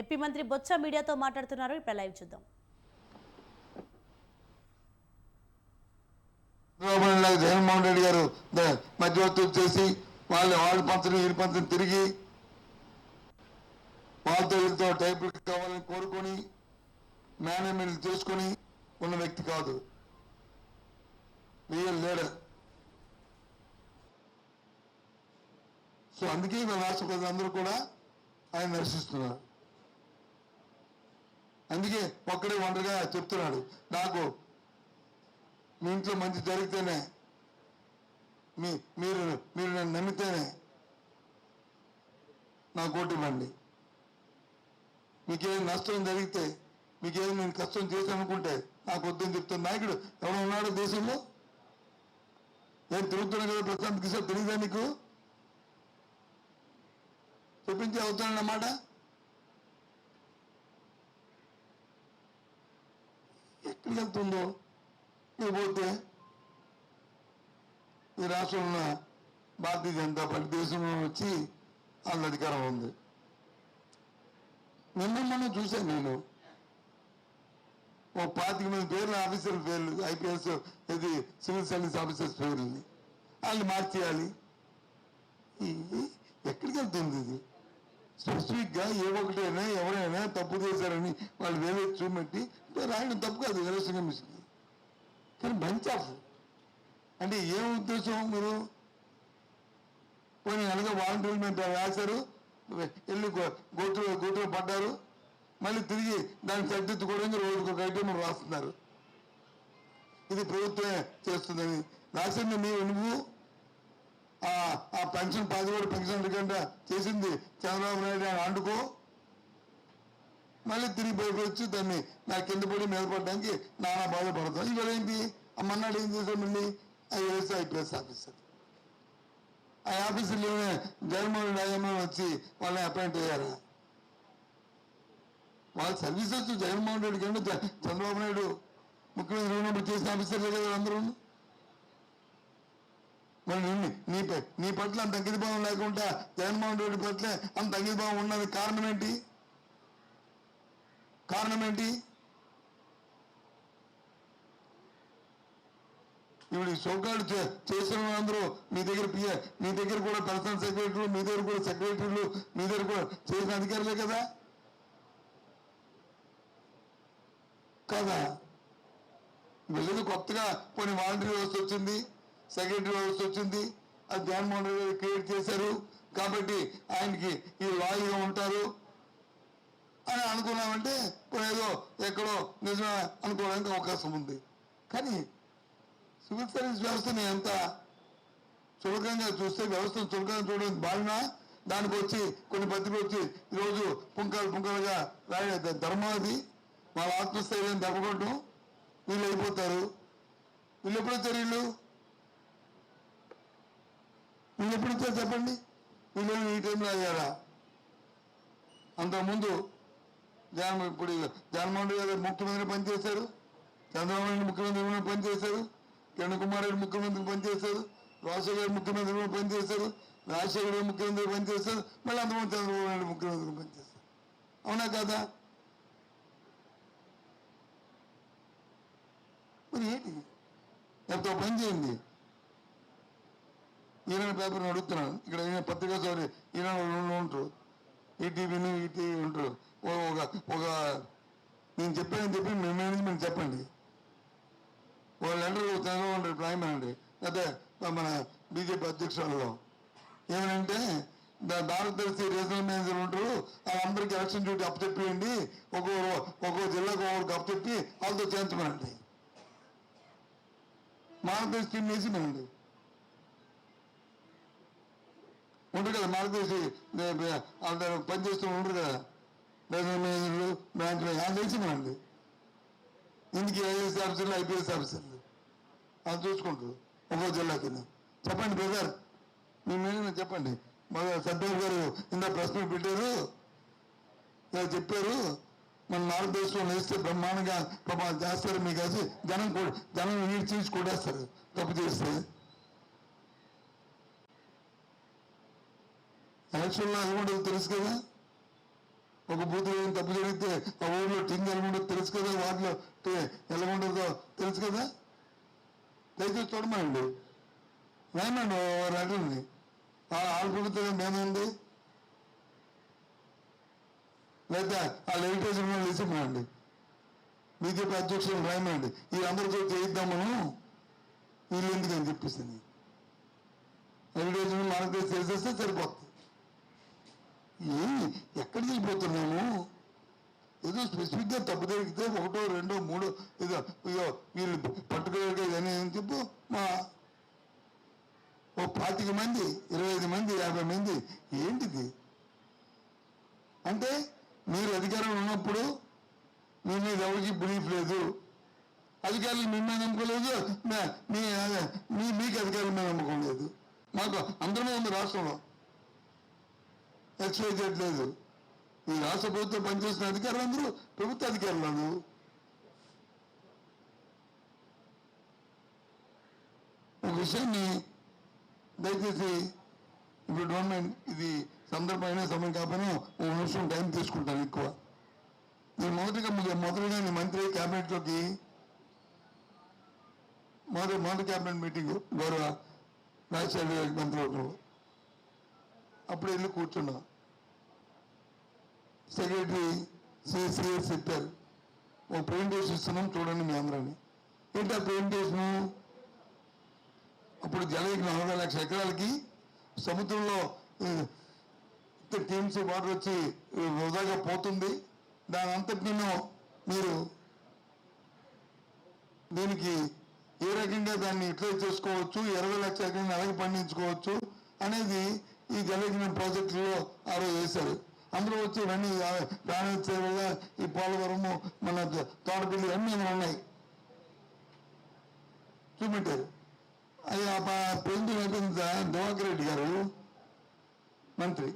AP మంత్రి బొత్స మీడియాతో మాట్లాడుతున్నారు. ఇప్పుడు లైవ్ చూద్దాం. జగన్మోహన్ రెడ్డి గారు మధ్యవర్తులు చేసి వాళ్ళు వాళ్ళ పంచని వీళ్ళ పంచని తిరిగి వాళ్ళతో వీళ్ళతో టైపులు కావాలని కోరుకొని మేనేజ్మెంట్ చేసుకొని ఉన్న వ్యక్తి కాదు. Real leader. సో అందుకే మన రాష్ట్ర ప్రజలందరూ కూడా ఆయన దర్శిస్తున్నారు అందుకే ఒక్కడే ఒంటరిగా చెప్తున్నాడు. నాకు మీ ఇంట్లో మంచి జరిగితేనే మీ మీరు మీరు నన్ను నమ్మితేనే నా కోటి మీకేం నష్టం జరిగితే మీకేం నేను కష్టం చేశాననుకుంటే నాకు వద్దని చెప్తున్న నాయకుడు ఎవరు ఉన్నాడు దేశంలో? నేను తిరుగుతున్నా కదా ప్రశాంత్ కిషోర్ తెలియదా నీకు? చెప్పించి అవుతానన్నమాట ఎక్కడికి వెళ్తుందో ఇకపోతే ఈ రాష్ట్రంలో ఉన్న భారతీయ జనతా పార్టీ దేశంలో వచ్చి వాళ్ళ అధికారం ఉంది. నిన్న మొన్న చూశాను నేను. ఓ పాతిక మంది పేర్లు ఆఫీసర్ల పేర్లు ఐపీఎస్ ఇది సివిల్ సర్వీస్ ఆఫీసర్స్ పేర్లని వాళ్ళు మార్చేయాలి. ఎక్కడికి వెళ్తుంది ఇది? స్పెసిఫిక్గా ఏ ఒకటైనా ఎవరైనా తప్పు చేశారని వాళ్ళు వేరే చూపెట్టి రాయడం తప్పు కాదు ఎలక్షన్ కమిషన్ కానీ బంచ్ ఆఫ్ అంటే ఏం ఉద్దేశం మీరు? పోనీ అనగా వాలంటీర్లు మేము రాశారు వెళ్ళి గో- గోతులు గోతులు పడ్డారు మళ్ళీ తిరిగి దాన్ని సరిదిద్దుకోవడానికి రోజుకు ఒక ఐటమ్ రాస్తున్నారు. ఇది ప్రభుత్వమే చేస్తుందని. రాసింది మీరు నువ్వు ఆ పెన్షన్ పది కూడా పెన్షన్ కింద చేసింది చంద్రబాబు నాయుడు అని అండుకో. మళ్ళీ తిరిగి బయటకు వచ్చి దాన్ని నా కింద పడి మీద పడడానికి నానా బాధపడతాం ఇవాళ ఏంటి? ఆ మన్నాడు ఏం చేశాం మళ్ళీ? IAS IPS officer. ఆ ఆఫీసర్లోనే జగన్మోహన్ రాజమోహన్ వచ్చి వాళ్ళని అపాయింట్ అయ్యారా? వాళ్ళ సర్వీసెస్ జగన్మోహన్ రెడ్డి కంటే చంద్రబాబు నాయుడు ముఖ్యమంత్రి చేసిన ఆఫీసర్లే కదా అందరూ. మరి నిన్ను నీ నీ పట్ల అంత అంకితభావం లేకుండా జగన్మోహన్ రెడ్డి పట్ల అంత అంకితభావం ఉన్నది కారణం ఏంటి? కారణం ఏంటి? ఇప్పుడు ఈ చే- చేసిన వాళ్ళందరూ మీ దగ్గర పిఏ మీ దగ్గర కూడా పర్సనల్ సెక్రటరీలు మీ దగ్గర కూడా సెక్రటరీలు మీ దగ్గర కూడా చేసిన అధికారులే కదా? కదా? వీళ్ళది కొత్తగా కొన్ని వాలంటరీ వ్యవస్థ వచ్చింది. సెక్రటరీ వ్యవస్థ వచ్చింది. అది జగన్మోహన్ రెడ్డి గారు క్రియేట్ చేశారు. కాబట్టి ఆయనకి ఈ లాయర్గా ఉంటారు. అని అనుకున్నామంటే ఇప్పుడు ఏదో ఎక్కడో నిజమే అనుకోవడానికి అవకాశం ఉంది. కానీ సివిల్ సర్వీస్ వ్యవస్థని ఎంత చులకంగా చూస్తే వ్యవస్థను చులకంగా చూడడం బాగున్నా దానికి వచ్చి కొన్ని పత్రికలు వచ్చి ఈరోజు పుంకాలు పుంకాలుగా రాయడం ధర్మం అది. వాళ్ళ ఆత్మస్థైర్యం దెబ్బకొట్టడం వీళ్ళు అయిపోతారు. వీళ్ళు ఎప్పుడైతే వీళ్ళు? వీళ్ళు ఎప్పుడు వచ్చారు చెప్పండి? వీళ్ళు ఈ టైంలో అయ్యారా? అంతకుముందు జగన్ ఇప్పుడు జగన్మోహన్ రెడ్డి గారు ముఖ్యమంత్రి పనిచేశారు. చంద్రబాబు నాయుడు ముఖ్యమంత్రి పనిచేశారు. కిరణ్ కుమార్ రెడ్డి ముఖ్యమంత్రి పనిచేశారు. రాజశేఖర గారు ముఖ్యమంత్రి పనిచేశారు. రాజశేఖర గారు ముఖ్యమంత్రి పనిచేశారు. మళ్ళీ అంతకుముందు చంద్రబాబు నాయుడు ముఖ్యమంత్రి పనిచేశారు. అవునా కదా? మరి ఏంటి? ఎంతో పని చేయండి. ఈనాడు పేపర్ని అడుగుతున్నాను. ఇక్కడ ఈయన పత్రికా సోదరి ఈనాడు ఉంటారు. ఈటీవీని ఈటీవీ ఉంటారు. ఒక ఒక నేను చెప్పానని చెప్పి మీ మేనేజ్మెంట్ చెప్పండి. ఒక లెటర్ చంద్రబాబు నాయుడు అండి. అదే మన బీజేపీ అధ్యక్షులలో ఏమనంటే భారతదేశ రీజనల్ మేనేజర్ ఉంటారు వాళ్ళందరికీ ఎలక్షన్ డ్యూటీ అప్పచెప్పియండి ఒక్కో ఒక్కో జిల్లాకు ఒక్కొక్కరికి అప్పచెప్పి వాళ్ళతో చేయించమనండి. భారతదేశ టీం వేసి ఉండరు కదా మార్గదర్శి వాళ్ళ పనిచేస్తూ ఉండరు కదా. రీజనల్ మేనేజర్లు బ్యాంకులు అని వేసి ఇందుకు ఐఏఎస్ ఆఫీసర్లు ఐపీఎస్ ఆఫీసర్లు. అది చూసుకుంటారు ఒక్కో జిల్లా కింద. చెప్పండి బ్రదర్. మీ మీద చెప్పండి. మన సర్దార్ గారు ఇంత ప్రశ్న పెట్టారు. ఇలా చెప్పారు. మన భారతదేశంలో వేస్తే బ్రహ్మాండంగా పాపం చేస్తారు. మీకు కలిసి జనం జనం నీరు తీసి కొట్టేస్తారు. తప్పు చేస్తే. ఎలక్షన్లో అది తెలుసు కదా? ఒక బూత్లో ఏం తప్పు జరిగితే ఆ ఊళ్ళో టింగ్ ఎలా తెలుసు కదా? వాటిలో టి- ఎలా తెలుసు కదా? దయచేసి చూడమండి రాయమండి రాయండి ఆడుకుంటే ప్రభుత్వం మేముంది లేదా ఆ లెజిటేషన్ ఇసిమండి బీజేపీ అధ్యక్షులు రాయమండి. ఈ అందరితో చేయిద్దాం మనం వీళ్ళు ఎందుకని చెప్పేసింది లెజిటేజ్ మనకు తెలిసేస్తే సరిపోతుంది. ఎక్కడికి వెళ్ళిపోతున్నాము ఏదో స్పెసిఫిక్గా తప్పు జరిగితే ఒకటో రెండో మూడో ఏదో ఇదో వీళ్ళు పట్టుకోలేక అని చెప్పు? మా ఓ పాతిక మంది ఇరవై ఐదు మంది యాభై మంది ఏంటిది? అంటే మీరు అధికారం ఉన్నప్పుడు మీ మీద ఎవరికి బిలీఫ్ లేదు. అధికారులు మిమ్మల్ని మీద మే- మీ మీ మీకు అధికారుల మీద నమ్మకం లేదు. మాకు అందరమే ఉంది రాష్ట్రంలో. ఎక్స్ప్లెయిన్ లేదు ఈ రాష్ట్ర ప్రభుత్వం పనిచేసిన అధికారులు అందరూ ప్రభుత్వ అధికారులు ఒక విషయాన్ని దయచేసి ఇప్పుడు గవర్నమెంట్ ఇది సందర్భమైన సమయం కాకపోయినా ఒక నిమిషం టైం తీసుకుంటాను ఎక్కువ. నేను మొదటిగా మొదటిగా నేను మంత్రి క్యాబినెట్లోకి మొదటి మొదటి క్యాబినెట్ మీటింగ్ గౌరవ రాజశేఖర మంత్రి అప్పుడు వెళ్ళి కూర్చున్నా. సెక్రటరీ సిసిఎస్ చెప్పారు ఓ ప్రెజెంటేషన్ ఇస్తున్నాం చూడండి మీ అందరని. ఏంటి ఆ ప్రెజెంటేషను? అప్పుడు జలకి నలభై లక్షల ఎకరాలకి సముద్రంలో టీఎంసీ వాటర్ వచ్చి వృధాగా పోతుంది. దాని అంతటినూ మీరు దీనికి ఏ రకంగా దాన్ని యూటిలైజ్ చేసుకోవచ్చు? ఇరవై లక్షల ఎకరాన్ని అలాగే పండించుకోవచ్చు? అనేది ఈ జలయజ్ఞ ప్రాజెక్టులో ఆ రోజు వేశారు. అందులో వచ్చి ఇవన్నీ ప్రాణోత్సవ వల్ల ఈ పోలవరము మన తోటపల్లి అన్నీ ఉన్నాయి. చూపెట్టారు అది ఆ ప్రెసిడెంట్ అయిపోయింది దివాకర్ గారు మంత్రి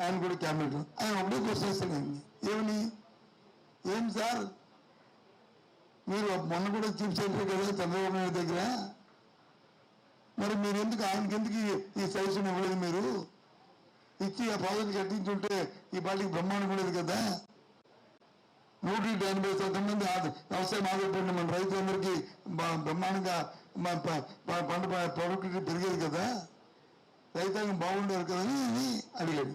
ఆయన కూడా క్యాబినెట్. ఆయన ఒకటే క్వశ్చన్ వేస్తాడండి ఏమని? ఏం సార్? మీరు మొన్న కూడా చీఫ్ సెక్రటరీ కదా చంద్రబాబు నాయుడు దగ్గర? మరి మీరు ఎందుకు ఆయనకి ఎందుకు ఈ- సజెషన్ ఇవ్వలేదు మీరు? ఇచ్చి ఆ ప్రాజెక్ట్ కట్టించుంటే ఈ పాటికి బ్రహ్మాండం ఉండేది కదా? నూట ఎనభై శాతం మంది వ్యవసాయం ఆధారపడిన మన రైతులందరికీ బ్రహ్మాండంగా పంట ప్రొడక్టివిటీ పెరిగేది కదా? రైతాంగం బాగుండేది కదా అని అడిగాడు.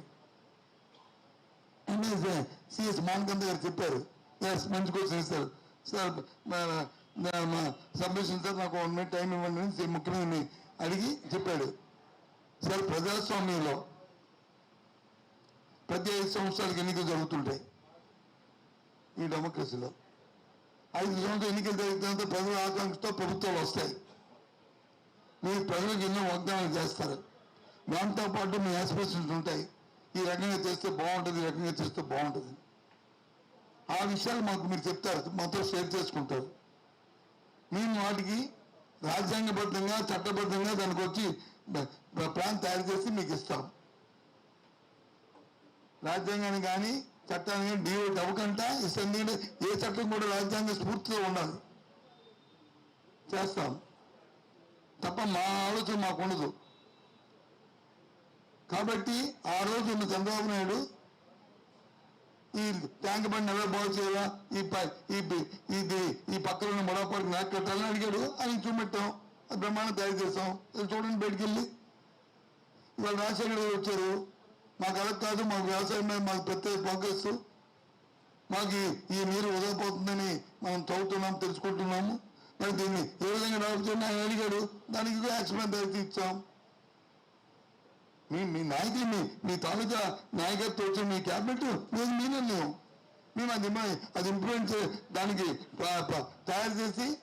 సిఎస్ మానకంద గారు చెప్పారు. ఎస్ మంచి కోసం ఇస్తారు సార్ మా- సబ్మిషన్ సార్ నాకు వన్ మినిట్ టైం ఇవ్వండి అని అడిగి చెప్పాడు. సార్ ప్రజాస్వామ్యంలో ప్రతి ఐదు సంవత్సరాలకు ఎన్నికలు జరుగుతుంటాయి ఈ డెమోక్రసీలో. ఐదు సంవత్సరాలు ఎన్నికలు జరిగినంత ప్రజల ఆకాంక్షతో ప్రభుత్వాలు వస్తాయి. మీరు ప్రజలకు ఎన్నో వాగ్దానాలు చేస్తారు. దాంతో పాటు మీ ఆస్పిరేషన్స్ ఉంటాయి. ఈ రకంగా చేస్తే బాగుంటుంది ఈ రకంగా చేస్తే బాగుంటుంది. ఆ విషయాలు మాకు మీరు చెప్తారు మాతో షేర్ చేసుకుంటారు. మేము వాటికి రాజ్యాంగబద్ధంగా చట్టబద్ధంగా దానికి వచ్చి ప్లాన్ తయారు చేసి మీకు ఇస్తాం. రాజ్యాంగాన్ని కానీ చట్టాన్ని కానీ డివైడ్ అవ్వకుండా ఇస్తాం ఎందుకంటే ఏ చట్టం కూడా రాజ్యాంగ స్ఫూర్తితో ఉండాలి. చేస్తాం. తప్ప మా ఆలోచన మాకు ఉండదు కాబట్టి ఆ రోజు ఉన్న చంద్రబాబు నాయుడు ఈ ట్యాంక్ బండ్ ఎలా బాగు చేయాలా? ఈ ప- ఈ ఇది ఈ పక్కన ఉన్న మొడపాడికి నాకు కట్టాలని అడిగాడు. అని చూపెట్టాం. అది బ్రహ్మాండం తయారు చేస్తాం చూడండి బయటికి వెళ్ళి ఇవాళ రాజశేఖర వచ్చారు. మాకు అలా కాదు మాకు వ్యవసాయం మీద మాకు ప్రత్యేక ఫోకస్. మాకు ఈ- నీరు వదలపోతుందని మనం చదువుతున్నాం తెలుసుకుంటున్నాము. మరి దీన్ని ఏ విధంగా డెవలప్ చేయాలని ఆయన అడిగాడు. దానికి కూడా యాక్షన్ తయారు ఇచ్చాం. మీ మీ నాయకులు మీ తాలూకా నాయకత్వం వచ్చి మీ క్యాబినెట్ నేను మీ మేము అది అది ఇంప్రూవ్మెంట్ దానికి తయారు చేసి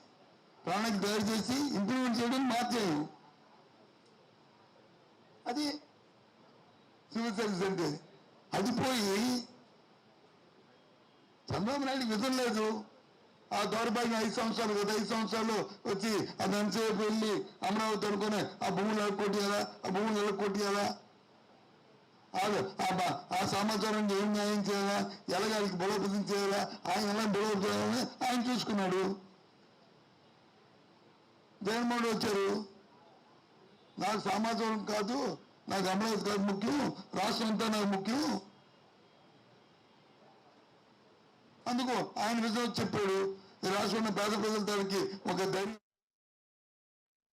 ప్రాణానికి తయారు చేసి ఇంప్రూవ్మెంట్ చేయడం మార్చేయం అది సివిల్ సర్వీస్ అంటే అది పోయి చంద్రబాబు నాయుడు విధం లేదు. ఆ దౌర్భాగ్యం ఐదు సంవత్సరాలు గత ఐదు సంవత్సరాలు వచ్చి అది ఎంతసేపు వెళ్ళి అమరావతి అనుకునే ఆ భూములు ఎలా కొట్టియాలా ఆ భూములు ఎలా కొట్టియాలా ఆ- ఆ సమాచారం ఏం న్యాయం చేయాలా? ఎలాగానికి బలోపేతం చేయాలా? ఆయన ఎలా బలోపేతం చేయాలని ఆయన చూసుకున్నాడు. జగన్మోహన్ వచ్చారు. నాకు సమాచారం కాదు నాకు అమరావతి కాదు ముఖ్యం రాష్ట్రం అంతా నాకు ముఖ్యం. అందుకు ఆయన విజయం చెప్పాడు. ఈ రాష్ట్రంలో పేద ప్రజల దానికి ఒక ధైర్యం